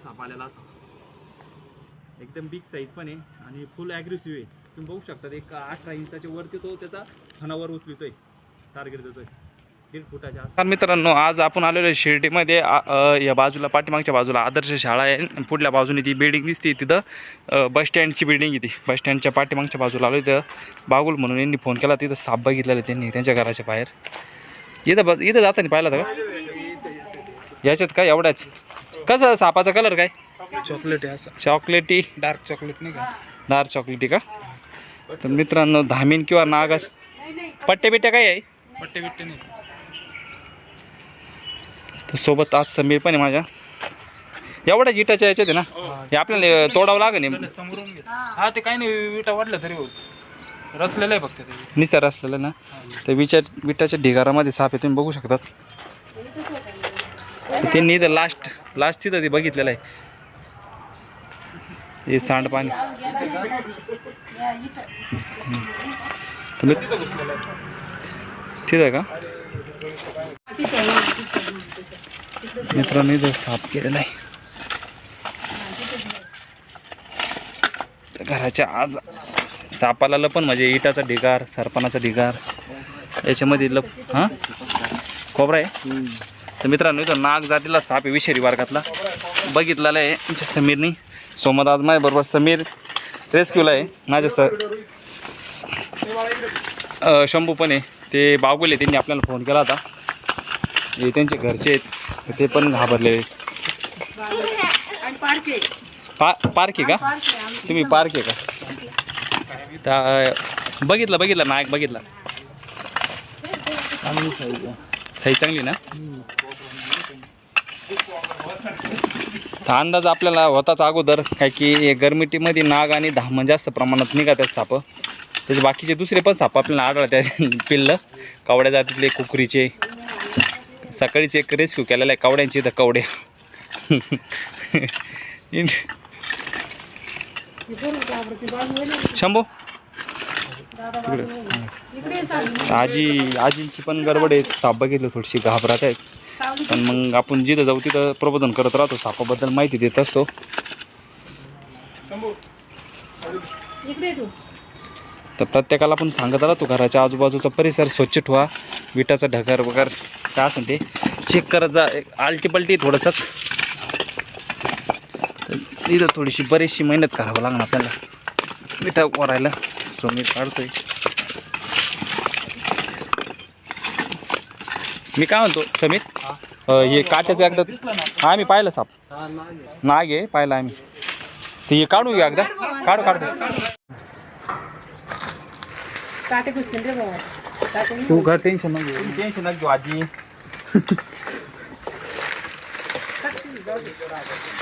साप आलेला असा. एकदम बिग साईज पण आहे आणि फुल ॲग्रेसिव्ह आहे. तुम्ही बघू शकता एक अठरा इंचाच्या वरती तो त्याचा फणावर उचलतोय. टार्गेट देतोय. दीड फुटाच्या. तर मित्रांनो आज आपण आलेलो आहे शिर्डीमध्ये. या बाजूला पाठीमागच्या बाजूला आदर्श शाळा आहे. पुढल्या बाजूने ती बिल्डिंग दिसते तिथं. बस स्टँडची बिल्डिंग आहे ती. बस स्टँडच्या पाठीमागच्या बाजूला आलो इथं बागुल म्हणून यांनी फोन केला. तिथं साप बघितलेला त्यांनी त्यांच्या घराच्या बाहेर. इथं इथं जाताना पाहिलं का? याच्यात काय एवढ्याच कसं सापाचा कलर काय? चॉकलेट आहे असं. चॉकलेटी. डार्क चॉकलेट नाही का? डार्क चॉकलेटी का? तर मित्रांनो धामीन किंवा नागाच पट्टे बिट्टे काय आहे? पट्टे बिट्टे नाही. तर सोबत आज समीर पण आहे माझ्या. एवढ्याच इटाच्या याच्यात आहे ना? हे. आपल्याला तोडावं लागेल हे. समोरून हा ते काही नाही विटा वाटलं तरी रचलेलं आहे फक्त ते. निसार असलेलं ना? तर विचा विटाच्या ढिगारामध्ये साप आहे तुम्ही बघू शकतात. त्यांनी इथं लास्ट लास्ट तिथं ते बघितलेलं आहे. हे सांडपाणी हम्म. तिथं आहे का? मित्रांनी इथं साफ केलेला आहे. घराच्या आज सापाला पण म्हणजे इटाचा ढिगार सरपणाचा ढिगार. याच्यामध्ये लप हां? खोबरा आहे? तर मित्रांनो इथं नाग जातीला साप आहे विषारी वर्गातला. बघितलेला आहे आमच्या समीरनी. सोमत आज माझ्याबरोबर समीर रेस्क्यूला आहे. माझ्या सर शंभू पण आहे. ते बागुले त्यांनी आपल्याला फोन केला होता. हे त्यांचे घरचे आहेत. ते पण घाबरले पा पार्क आहे का? तुम्ही पार्क आहे का? त्या बघितलं बघितलं नायक बघितला. सही चांगली ना? तर अंदाज आपल्याला होताच अगोदर काय की गरमिटीमध्ये नाग आणि धामण जास्त प्रमाणात निघतात साप. त्याचे बाकीचे दुसरे पण साप आपल्याला आढळतात पिल्लं कावड्या जातीतले कुकरीचे. सकाळीच एक रेस्क्यू केलेला आहे कावड्यांची तर कवडे शंभू? आजी आजींची पण गडबड आहे. साप बघितलं थोडीशी घाबरत आहेत. पण मग आपण जिथं जाऊ तिथं प्रबोधन करत राहतो. सापाबद्दल माहिती देत असतो. तर प्रत्येकाला आपण सांगत राहतो घराच्या आजूबाजूचा परिसर स्वच्छ ठेवा. विटाचा ढगर वगैरे काय असेल ते चेक करत जा. आलटी पलटी थोडंसं. तर इथं थोडीशी बरीचशी मेहनत करावं लागणार आपल्याला. विटा वरायला सो मी काढतोय मी काय म्हणतो समीर? अं, हे काट्याचं एकदा हा मी पाहिलं साप. नाग आहे पाहिलं आम्ही. ते हे काढू घ्या एकदा. काढू काढू. काटे पुसतील रे बाबा काटे तू घर टेन्शन नको टेन्शन नको घेऊ आजी.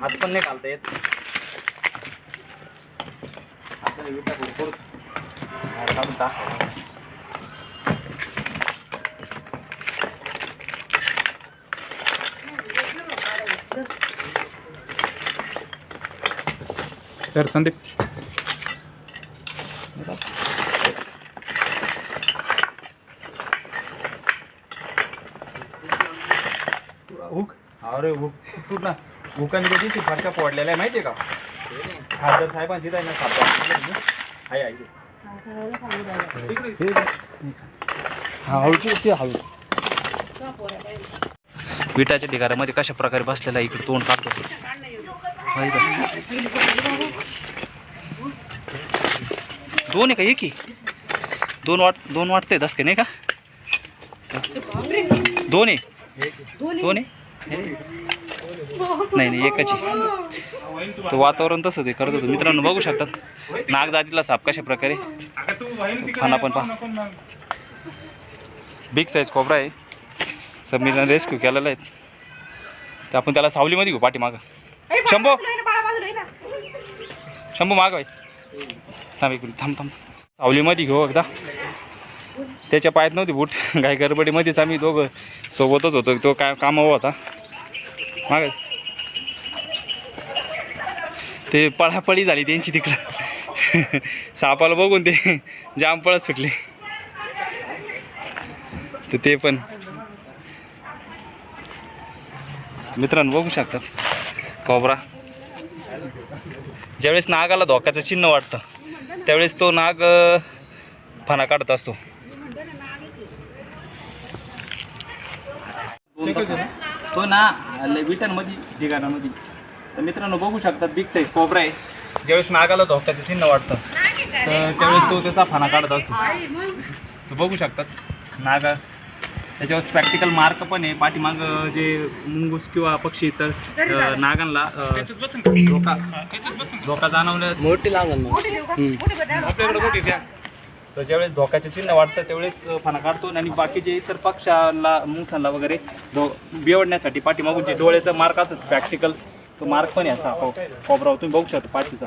हात पण नाही घालता येत. आपल्याला विटा भरपूर. तर संदीप. हुक. अरे हुक. ना हुकाने कधी ती फरच्या पडलेल्या आहे माहिती आहे का? खासदार साहेबांची आहे ना सापडा आहे. हा ती हळू विटाच्या ढिगाऱ्यामध्ये कशा प्रकारे बसलेला आहे इकडे तोंड काढतो. दोन आहे का एक दोन वाट दोन वाटते दस का नाही का? दोन आहे. दोन आहे? नाही नाही एकच आहे. तर वातावरण तसंच आहे करत होतं. मित्रांनो बघू शकतात. नाग जातीला साप कशा प्रकारे खाना पण पहा. बिग साईज कोबरा आहे. समीरनं रेस्क्यू केलेला आहे. तर आपण त्याला सावलीमध्ये घेऊ पाठीमागं. शंभू! शंभू माग बाई थांब एक थांब थांब. सावलीमध्ये घेऊ एकदा. त्याच्या पायात नव्हती बूट. गाय गडबडीमध्येच आम्ही दोघं सोबतच होतो. तो काय कामावर होता. माग ते पळापळी झाली त्यांची तिकडं. सापाला बघून ते जाम पळत सुटले. तर ते पण. मित्रांनो बघू शकतात कोबरा ज्यावेळेस नागाला धोक्याचं चिन्ह वाटतं त्यावेळेस तो नाग फणा काढत असतो. तो ना विटांमध्ये ठिकाणामध्ये तर मित्रांनो बघू शकतात बिग साईज कोबरा आहे. ज्यावेळेस नागाला धोक्याचं चिन्ह वाटतं तर त्यावेळेस तो त्याचा फणा काढत असतो. तर बघू शकतात नागा त्याच्यावर प्रॅक्टिकल मार्क पण आहे. पाठीमाग जे मुंगूस किंवा पक्षी तर नागांना धोका धोका जाणवल्या मोठी लागल आपल्याकडे मोठी द्या. तर ज्यावेळेस धोक्याचे चिन्ह वाटतं त्यावेळेस फणा काढतो. आणि बाकीचे इतर पक्षाला मुंगसांना वगैरे धो बिवडण्यासाठी पाठीमागून जे डोळ्याचा मार्क असतो प्रॅक्टिकल तो मार्क पण आहे असा को- कोपरा तुम्ही बघू शकता पाठीचा.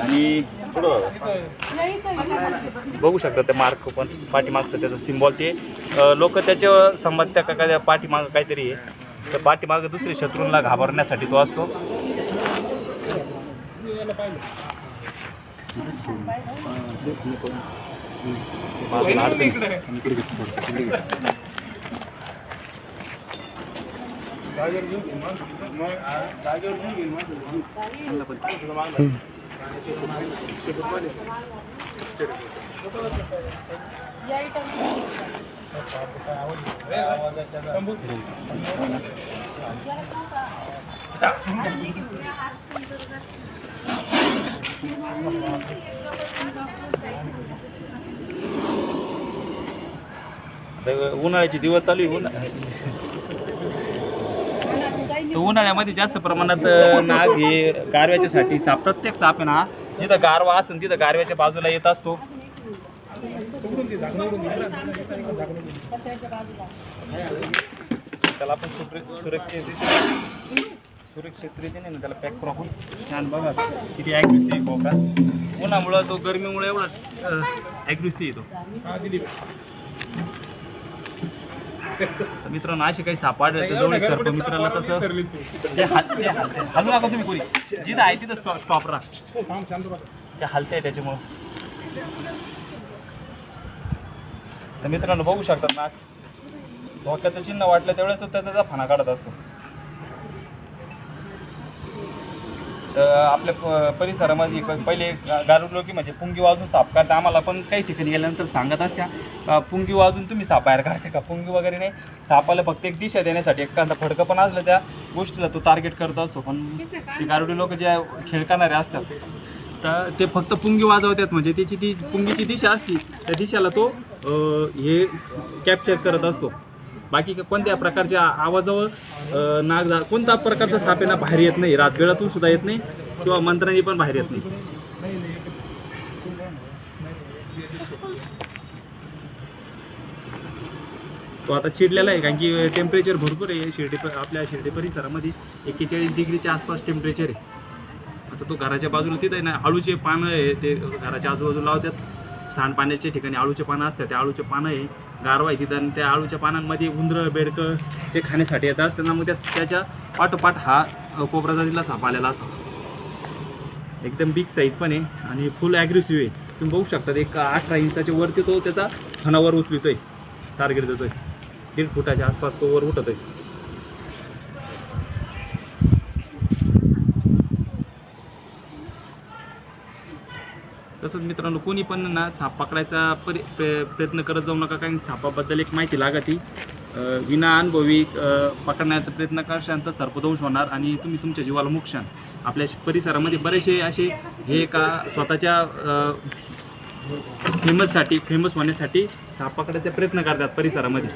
आणि बघू शकता ते मार्क पण पाठीमागचं त्याचं सिम्बॉल ते. लोक त्याच्या संबंध त्या काय पाठीमागं काहीतरी आहे. तर पाठीमागं दुसरे शत्रूंना घाबरण्यासाठी तो असतो. उन्हाळ्याचे दिवस चालू आहे उन्हाळ्या. तर उन्हाळ्यामध्ये जास्त प्रमाणात नाग हे गारव्याच्यासाठी साप प्रत्येक साप आहे ना जिथं गारवा असेल तिथं गारव्याच्या बाजूला येत असतो. त्याला आपण सुप्र- सुरक्षित सुरक्षित रीतीने ना त्याला पॅक करून छान बघा किती ॲग्रेसिव्ह आहे कोबरा उन्हामुळं तो गरमीमुळे एवढा ॲग्रेसिव्ह येतो तर मित्रांनो असे काही सापाड जवळ सर्प मित्राला तसं ते. हाल- ते हालते. हलू नका तुम्ही कोणी. जिथं आहे तिथं स्टॉ- स्टॉप राहा. ते हलते त्याच्यामुळं. तर मित्रांनो बघू शकतात ना धोक्याचं चिन्ह वाटलं त्यावेळेस तो त्याचा फणा काढत असतो. तर आपल्या प- परिसरामध्ये प- पहिले गारुड लोकी म्हणजे पुंगी वाजून साप काढता. आम्हाला पण काही ठिकाणी गेल्यानंतर सांगत असत्या पुंगी वाजून तुम्ही साप बाहेर काढते का? पुंगी वगैरे नाही. सापाला फक्त एक दिशा देण्यासाठी एखादा फडकं पण असलं त्या गोष्टीला तो टार्गेट करत असतो. पण ते गारुडी लोक जे खेळ करणारे असतात तर ते फक्त पुंगी वाजवतात. म्हणजे त्याची ती पुंगीची दिशा असती त्या दिशेला तो हे कॅप्चर करत असतो. बाकी कोणत्या प्रकारच्या आवाजावर नाग कोणत्या प्रकारचा सापेना बाहेर येत नाही रातबेळातून सुद्धा येत नाही किंवा मंत्रांनी पण बाहेर येत नाही? तो आता चिडलेला आहे कारण की टेम्परेचर भरपूर आहे शिर्डी आपल्या शिर्डी परिसरामध्ये एक्केचाळीस डिग्रीच्या आसपास टेम्परेचर आहे. आता तो घराच्या बाजूला तिथं आहे ना आळूचे पानं आहे ते घराच्या आजूबाजूला लावतात. सांडपाण्याच्या ठिकाणी आळूचे पानं असतात त्या आळूचे पानं आहे. गारवा आहे तिथं आणि त्या आळूच्या पानांमध्ये उंदरं बेडकं ते खाण्यासाठी येतात. असताना मग त्या त्याच्या पाठोपाठ हा कोपरा जातीला साप आलेला असतो एकदम बिग साईज पण आहे आणि फुल ॲग्रेसिव्ह आहे. तुम्ही बघू शकता एक अठरा इंचाच्या वरती तो त्याचा फणावर आहे टार्गेट आहे दीड फुटाच्या आसपास तो वर उठत आहे तसंच मित्रांनो कोणी पण ना साप पकडायचा परि प्र- प्रयत्न करत जाऊ नका कारण सापाबद्दल एक माहिती लागती. विना अनुभवी पकडण्याचा प्रयत्न करशान तर सर्पदंश होणार आणि तुम्ही तुमच्या जीवाला मुक्षाल आपल्या परिसरामध्ये बरेचसे असे हे का स्वतःच्या फेमससाठी फेमस होण्यासाठी साप पकडायचा प्रयत्न करतात परिसरामध्ये.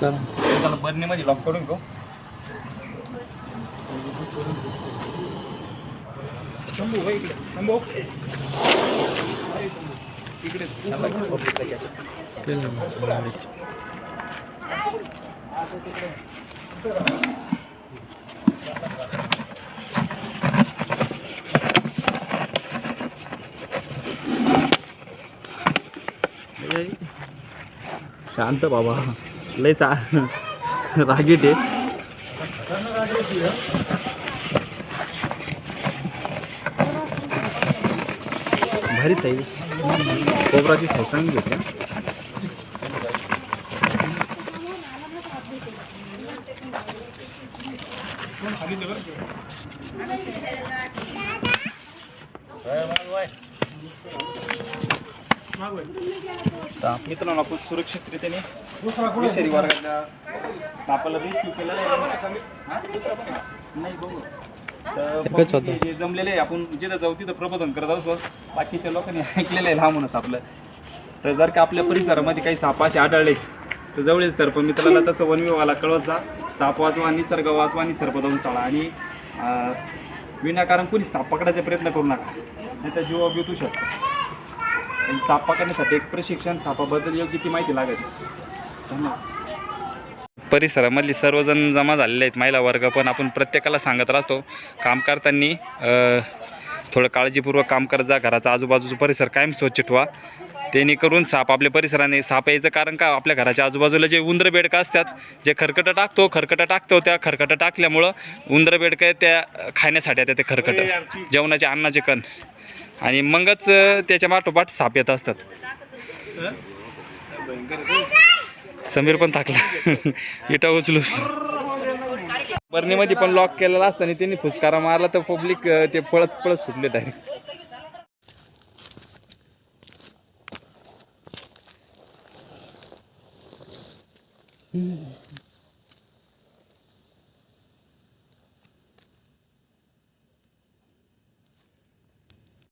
त्याला बर्नीमध्ये लॉक करून घेऊ. शंभू भाई इकडे. शंभू. इकडे. शांत बाबा. लय चा रागीट आहे. भारी साईज कोबराची साईज चांगली होती. मित्रांनो आपण सुरक्षितरित्याने विषारी वर्गातल्या सापाला रेस्क्यू केलेला आहे आणि त्याचा मी- हा? दुसरा पण आहे का? नाही बघू तर जमलेले आहे आपण जिथं जाऊ तिथं प्रबोधन करत असतो. बाकीच्या लोकांनी ऐकलेलं आहे लांबूनच आपलं. तर जर का आपल्या परिसरामध्ये काही साप असे आढळले तर जवळील सर्प मित्राला तसं वन विभागाला कळवत जा. साप वाचवा निसर्ग वाचवा आणि सर्प जाऊन टाळा आणि विनाकारण कोणी साप पकडायचा प्रयत्न करू नका. नाही तर जीवा बितू शकतो. आणि साप करण्यासाठी एक प्रशिक्षण सापाबद्दल योग्य ती माहिती लागते धन्यवाद. परिसरामधली सर्वजण जमा झालेले आहेत महिला वर्ग पण. आपण प्रत्येकाला सांगत राहतो काम करताना थोडं काळजीपूर्वक काम करत जा घराचा आजूबाजूचा परिसर कायम स्वच्छ ठेवा. त्यांनी करून साप आपल्या परिसराने साप यायचं कारण का? आपल्या घराच्या आजूबाजूला जे उंदर बेडकं असतात जे खरकटं टाकतो खरकटं टाकतो त्या खरकटं टाकल्यामुळं उंदर बेडकं त्या खाण्यासाठी येतात ते खरकटं. जेवणाचे अन्नाचे कण. आणि मगच त्याच्या माठोपाठ साप येत असतात. समीर पण टाकला इटा उचलू बर्नीमध्ये पण लॉक केलेला असताना त्यांनी फुसकारा मारला तर पब्लिक ते पळत पळत सुटले डायरेक्ट